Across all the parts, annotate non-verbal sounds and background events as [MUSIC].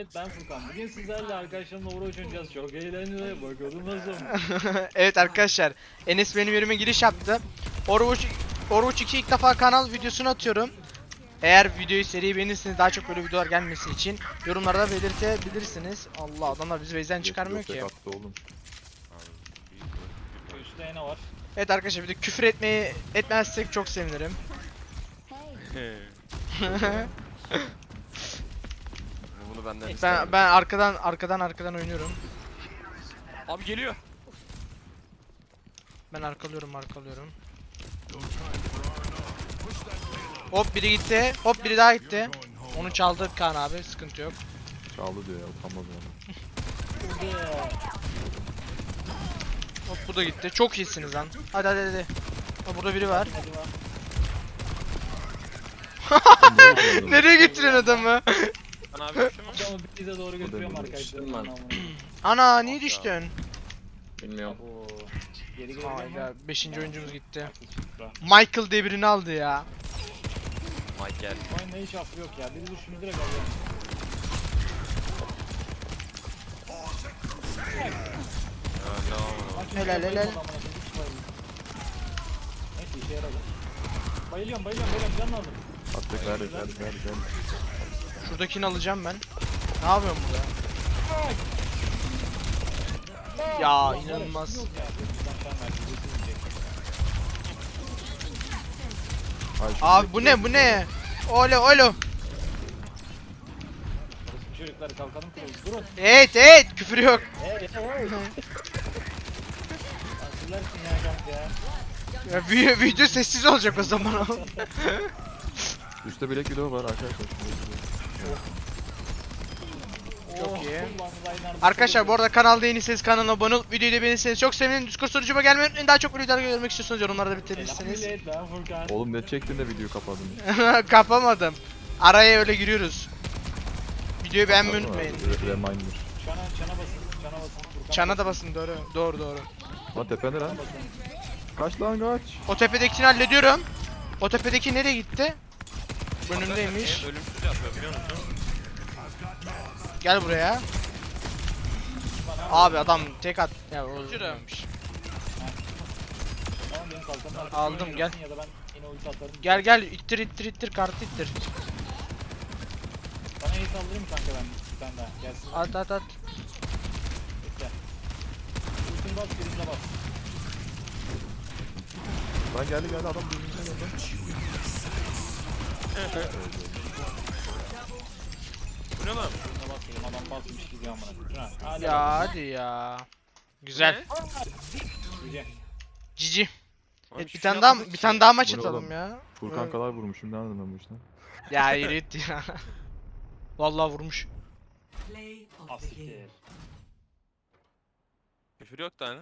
Evet ben Furkan. Bugün sizlerle arkadaşlarımla Overwatch oynayacağız. Çok eğlenceli. Bakalım nasıl. evet arkadaşlar Enes benim yerime giriş yaptı. Overwatch, Overwatch 2 ilk defa kanal videosunu atıyorum. Eğer videoyu seriyi beğenirseniz daha çok böyle videolar gelmesi için yorumlarda belirtebilirsiniz. Allah adamlar bizi base'den çıkarmıyor ki. Attı oğlum. Üstte ne var? Evet arkadaşlar bir de küfür etmeyi etmezsek çok sevinirim. Bunu benden ben istemedim. ben arkadan arkadan arkadan oynuyorum. Abi geliyor. Ben arkalıyorum arkalıyorum. Hop biri gitti. Hop biri daha gitti. Onu çaldı Kaan abi sıkıntı yok. Çaldı diyor ya utanmaz yani. Hop bu da gitti. Çok iyisiniz lan. Hadi hadi hadi. Ha, burada biri var. Hadi lan. Sen ne yapıyorsun? Adamı? Bize doğru götürüyorum da arkadaşlar. düştüm ben. Ana niye düştün? Bilmiyorum. Oo. Geri gelebiliyor Hayda mu? 5. oyuncumuz gitti. Michael devrini aldı ya. Michael. Oyunda hiç affı yok ya. Biri düşünü direkt alıyor. Helal, bayılmadı helal. amına koyayım, hiç bayılmadı. Neyse işe yaradı. Bayılıyorum bayılıyorum bayılıyorum can aldım. Attık ver ver ver ver. Şuradakini alacağım ben. Ne yapıyorum burada? Ya inanılmaz. Abi bu ne bu ne? Olo olo. Evet evet küfür yok. Ya kanka ya. Ya, vi- video sessiz olacak o zaman. Üstte bilek video var arkadaşlar. Çok Oh, iyi. Arkadaşlar bu arada kanalda yeniyseniz kanala abone olup videoyu da beğenirseniz çok sevinirim. Discord sunucuma gelmeyi unutmayın. Daha çok videolar görmek istiyorsanız yorumlarda Furkan. Oğlum ne çektin de videoyu kapadın. [LAUGHS] Kapamadım. Araya öyle giriyoruz. Videoyu beğenmeyi unutmayın. Reminder. Çana, çana basın, çana basın. Çana da basın doğru. Doğru doğru. Lan tepende lan. Kaç lan kaç. O tepedekini hallediyorum. O tepedeki nereye gitti? Önümdeymiş. Ölümsüz yapıyor biliyor musun? Gel buraya. Abi adam tek at. Ya o. Tamam benim var. Aldım, gel. Ya da ben yine ulti atarım. Gel gel ittir ittir ittir kartı ittir. Bana iyi saldırayım kanka ben bir tane daha. Gelsin. At at at. Bekle. Ultini bas, birimle bas. Lan geldi geldi adam birbirine geldi. Bu ne lan? Bas dedim, adam basmış gidiyor amına. koyayım. Ha, hala Ya hadi ya. Güzel. Güzel. Cici. Abi Evet, bir şey tane daha yapmadık bir ki. tane daha maç Bu ne atalım oğlum? ya. Furkan Evet. kadar vurmuşum ne anladım ben bu işten. Ya yürü git ya. [LAUGHS] Vallahi vurmuş. Asiktir. Küfür yok da hani.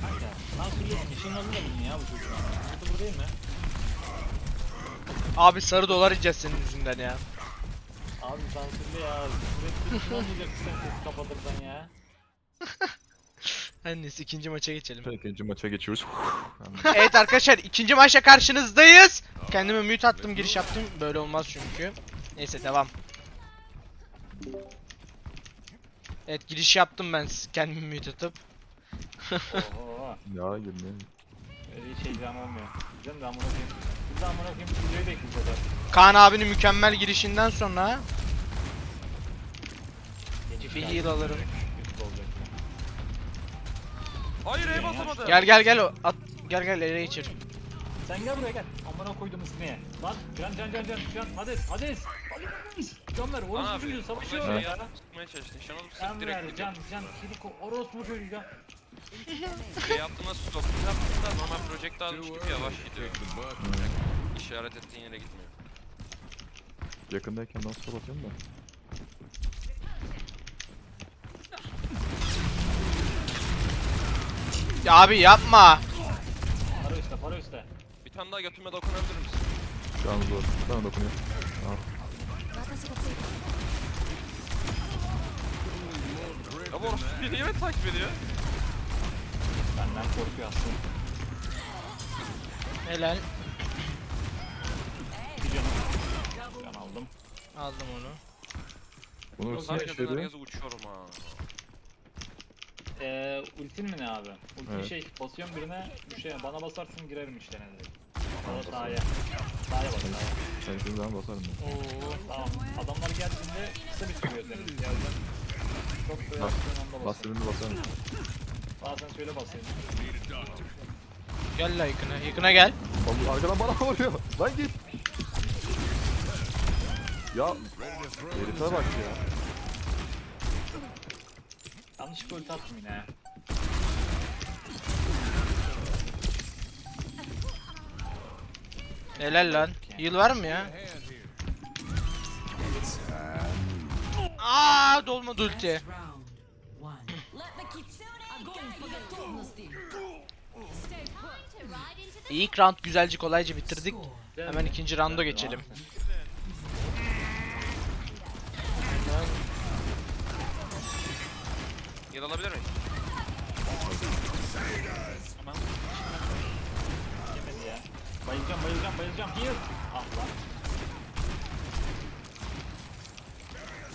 Kanka. Nasıl yiyor? Nişanlı da bilin ya bu çocuğun. Burada bu değil mi? Abi sarı dolar yiyeceğiz senin yüzünden ya. Abi sansürlü ya. Sürekli kim olmayacak [LAUGHS] sen kapatırsan ya. Her neyse ikinci maça geçelim. İkinci maça geçiyoruz. [LAUGHS] evet arkadaşlar ikinci maçla karşınızdayız. Kendime mute attım giriş yaptım. Böyle olmaz çünkü. Neyse devam. Evet giriş yaptım ben kendimi mute atıp. Ya girmeyin. Öyle hiç heyecan olmuyor. Bizim de amına koyayım. Biz de amına koyayım videoyu. Kaan abinin mükemmel girişinden sonra Gece bir heal alırım. Olacak. Hayır ev basamadı. Gel gel gel o- at gel gel ele geçir. Sen gel buraya gel. Amına koydum ismini. Lan can can can can can. Hades Hades. Hades. Can ver. Lan Orospu abi. çocuğu savaşıyor Şey ya. ya. Sıkmaya çalıştı. Nişan alıp Can sık direkt ver gidiyor. can can. Kiriko orospu çocuğu ya. [LAUGHS] Şey yaptığında stop yaptığında normal projectile çıkıp yavaş gidiyor. İşaret ettiğin yere gitmiyor. Yakındayken nasıl sol atıyorum da. Ya abi yapma. Para üstte para üstte. Bir tane daha götüme dokunabilir misin? Şu an zor. Bana dokunuyor. Al. Ya bu orospu beni niye beni takip ediyor? Benden korkuyor aslında. Helal. Bir canım. Can aldım. Aldım onu. Bunu Sarkadan işledi. herkese uçuyorum ha. Eee ultin mi ne abi? Ulti Evet. şey basıyorum birine bir şey bana basarsın girerim işlerine direkt. Ya da sahaya. Sahaya bas sahaya. Sen şimdi zaman basarım ben. Oo tamam. Adamlar geldiğinde kısa bir sürüyor senin gelden. Çok böyle Bas. aksiyon anda Bas basıyorum. dediğinde basarım. Bazen söyle basayım. Gel la yakına. Yakına gel. Oğlum arkadan bana vuruyor. Lan git. Ya herife bak ya. Yanlışlıkla ulti attım yine. Helal lan. Heal var mı ya? Aa dolmadı ulti. İlk round güzelce kolayca bitirdik. Hemen ikinci rounda geçelim. Yer alabilir miyim? Tamam. Yemedi ya. Bayılacağım bayılacağım bayılacağım. Heal. Ah lan.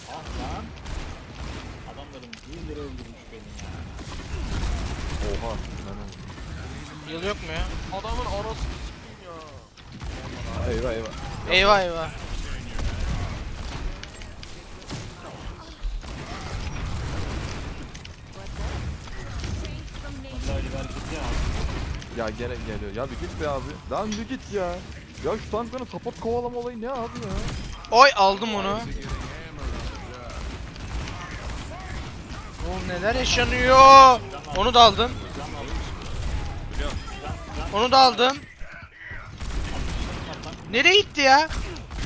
Ah lan. Adamların heal'leri öldürmüş beni ya. Oha. Heal yok mu ya? Adamın anasını s**eyim ya. Eyvah eyvah. Eyvah eyvah. Ya gene geliyor. Ya bir git be abi. Lan bir git ya. Ya şu tankların support kovalama olayı ne abi ya? Oy aldım onu. Oğlum neler yaşanıyor? Onu da aldım. Onu da aldım. Nereye gitti ya?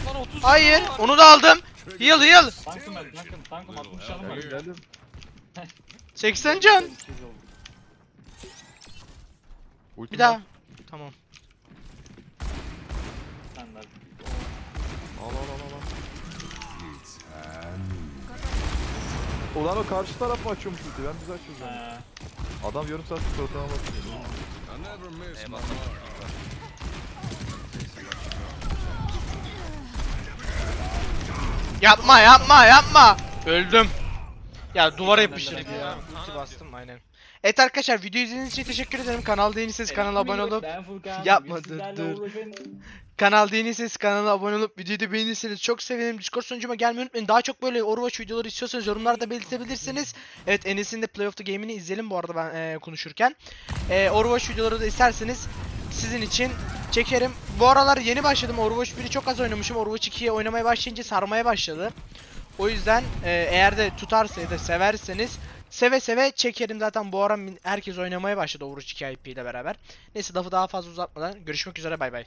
Lan 30 Hayır, onu da aldım. Heal heal. Tankım ben tankım tankım 60 canım var. Geldim geldim. 80 can. Ultim Bir daha. var. Tamam. Sen de. Al al al al. al. Ulan o karşı taraf mı açıyormuş ulti? Ben bizi açıyoruz yani. Ee, Adam yarım saat suratına bakıyor. Eyvallah. Yapma yapma yapma. Öldüm. Ya duvara yapıştırdı ya. Ulti bastım aynen. Evet arkadaşlar video izlediğiniz için teşekkür ederim. Kanal değilseniz kanala abone olup. Yapma, dur, dur. Kanal değilseniz kanala abone olup videoyu da beğenirseniz çok sevinirim. Discord sunucuma gelmeyi unutmayın. Daha çok böyle Overwatch videoları istiyorsanız yorumlarda belirtebilirsiniz. Evet Enes'in de Play of the Game'ini izleyelim bu arada ben eee, konuşurken. Eee, Overwatch videoları da isterseniz sizin için çekerim. Bu aralar yeni başladım. Overwatch 1'i çok az oynamışım. Overwatch 2'ye oynamaya başlayınca sarmaya başladı. O yüzden eee, eğer de tutarsa ya da severseniz seve seve çekerim zaten bu ara herkes oynamaya başladı Overwatch 2 IP ile beraber. Neyse lafı daha fazla uzatmadan görüşmek üzere bay bay.